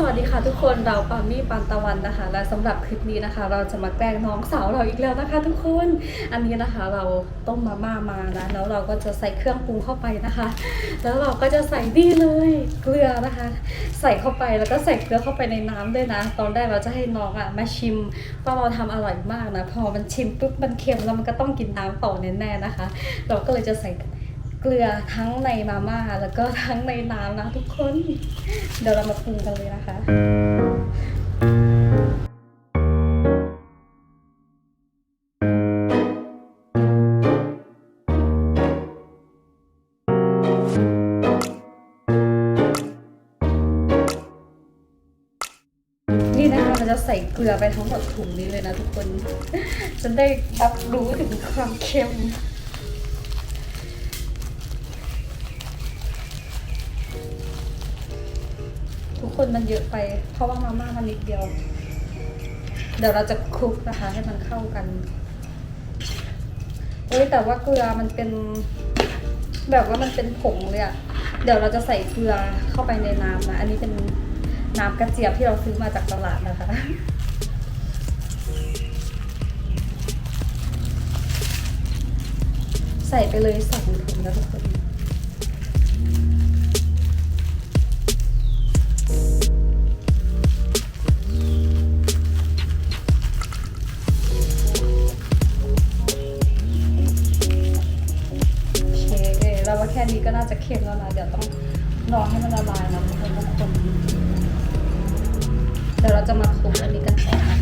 สวัสดีค่ะทุกคนเราปามี่ปันตะวันนะคะ และสำหรับคลิปนี้นะคะ เราจะมาแกล้งน้องสาวเราอีกแล้วนะคะ ทุกคนอันนี้นะคะเราต้มมาม่ามานะแล้วเราก็จะใส่เครื่องปรุงเข้าไปนะคะ แล้วเราก็จะใส่นี่เลยเกลือนะคะ ใส่เข้าไปแล้วก็ใส่เกลือเข้าไปในน้ำด้วยนะ ตอนแรกเราจะให้น้องอะ่ะมาชิมว่าเราทำอร่อยมากนะพอมันชิมปุ๊บมันเค็มแล้วมันก็ต้องกินน้ำต่อแน่ๆนะคะ เราก็เลยจะใส่ เกลือทั้งในมาม่าแล้วก็ทั้งในน้ำนะทุกคน เดี๋ยวเรามาปรุงกันเลยนะคะ นี่นะคะเราจะใส่เกลือไปทั้งหมดถุงนี้เลยนะทุกคน จะได้รับรู้ถึงความเค็ม ทุกคนมันเยอะไป เพราะว่ามาม่ามันนิดเดียว เดี๋ยวเราจะคลุกนะคะ ให้มันเข้ากันเอ้ยแต่ว่าเกลือมันเป็น แบบว่ามันเป็นผงเลยอะเดี๋ยวเราจะใส่เกลือเข้าไปในน้ำนะ อันนี้เป็นน้ำกระเจี๊ยบที่เราซื้อมาจากตลาดนะคะ ใส่ไปเลยสองถุงนะทุกคน นี้ก็น่าจะเค็มแล้วนะเดี๋ยวต้องรอให้มันละลายนะทุกคนทุกคนเดี๋ยวเราจะมาคลุกอันนี้กันต่อ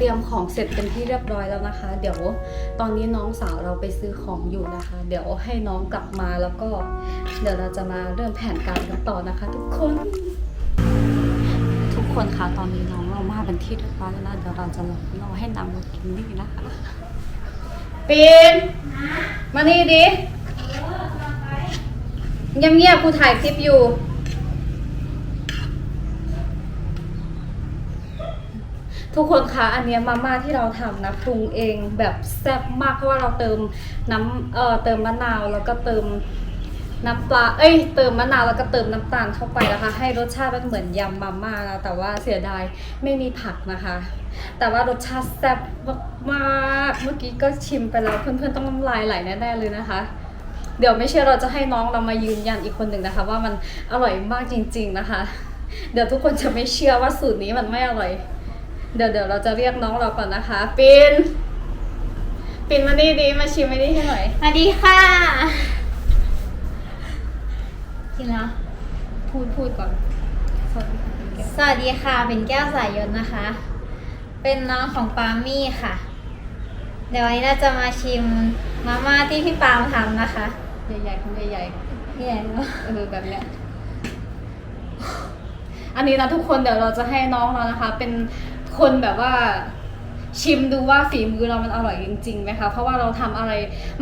เราเตรียมของเสร็จเป็นที่เรียบร้อยแล้วนะคะ เดี๋ยวตอนนี้น้องสาวเราไปซื้อของอยู่นะคะ เดี๋ยวให้น้องกลับมาแล้วก็ เดี๋ยวเราจะมาเริ่มแผนการกันต่อนะคะ ทุกคน ทุกคนคะตอนนี้น้องเรามาเป็นที่เรียบร้อยแล้วนะเดี๋ยวเราจะรอรอให้น้ำมากินนี่นะคะปีนมานี่ดิเงียบๆกูถ่ายคลิปอยู่ ทุกคนคะอันเนี้ยมาม่าที่เราทำนะปรุงเองแบบแซ่บมากเพราะว่าเราเติมน้ำเอ่อเติมมะนาวแล้วก็เติมน้ำปลา เอ้ย เติมมะนาวแล้วก็เติมน้ำตาลเข้าไปนะคะ ให้รสชาติมันเหมือนยำมาม่านะแต่ว่าเสียดายไม่มีผักนะคะ แต่ว่ารสชาติแซ่บมากๆ เมื่อกี้ก็ชิมไปแล้วเพื่อนๆต้องน้ำลายไหลแน่ๆเลยนะคะ เดี๋ยวไม่เชื่อเราจะให้น้องเรามายืนยันอีกคนหนึ่งนะคะ ว่ามันอร่อยมากจริง ๆนะคะ เดี๋ยวทุกคนจะไม่เชื่อว่าสูตรนี้มันไม่อร่อย เดี๋ยวเดี๋ยวเราจะเรียกน้องเราก่อนนะคะ ปิน ปินมานี่ดีมาชิมมานี่ให้หน่อย สวัสดีค่ะ กินแล้ว พูดพูดก่อนสวัสดีค่ะปิ่นแก้วสวัสดีค่ะ เป็นแก้วสายยนต์นะคะ เป็นน้องของปามี่ค่ะ เดี๋ยววันนี้เราจะมาชิมมาม่าที่พี่ปามทำนะคะใหญ่ๆคำใหญ่พี่แอนเนอะๆเออแบบเนี้ยอันนี้นะทุกคนเดี๋ยวเราจะให้น้องเรานะคะ เป็น คนแบบว่าชิมดูว่าฝีมือเรามันอร่อยจริงๆไหมคะ เพราะว่าเราทำอะไร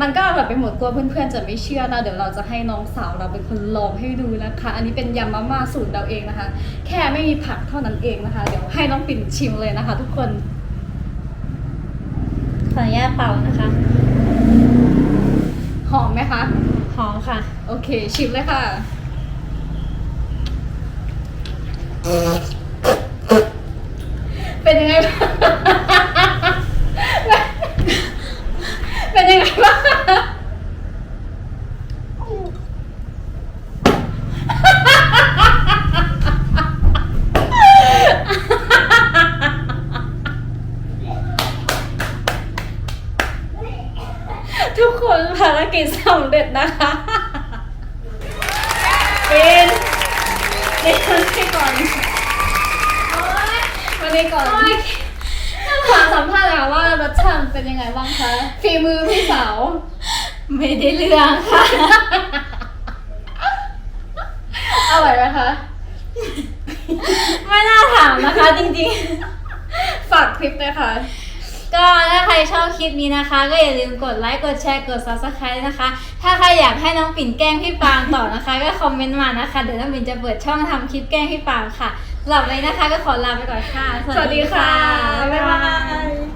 มันก็อร่อยไปหมดกลัวเพื่อนๆจะไม่เชื่อนะเดี๋ยวเราจะให้น้องสาวเราเป็นคนลองให้ดูนะคะ อันนี้เป็นยำมาม่าสูตรเราเองนะคะ แค่ไม่มีผักเท่านั้นเองนะคะ เดี๋ยวให้น้องปิ่นชิมเลยนะคะ ทุกคน ขออนุญาตเป่านะคะ หอมไหมคะ หอมค่ะ โอเค ชิมเลยค่ะ เป็นยังไงบ้างเป็นยังไงบ้างทุกคนภารกิจสำเร็จนะคะเป็นเด็กคนที่ก่อน วันนี้ก่อนขอสัมภาษณ์หน่อยว่ารสชาติเป็นยังไงบ้างคะฝีมือพี่สาวไม่ได้เรื่องค่ะอร่อยไหมคะ ไม่น่าถามนะคะจริงฝากคลิปเลยค่ะๆก็ถ้าใครชอบคลิปนี้นะคะ ก็อย่าลืมกดไลค์กดแชร์กด subscribe นะคะ ถ้าใครอยากให้น้องปิ่นแกล้งพี่ปางต่อนะคะ ก็คอมเมนต์มานะคะ เดี๋ยวน้องปิ่นจะเปิดช่องทำคลิปแกล้งพี่ปางค่ะ หลับเลยนะคะ ก็ขอลาไปก่อนค่ะ สวัสดีค่ะ บ๊ายบาย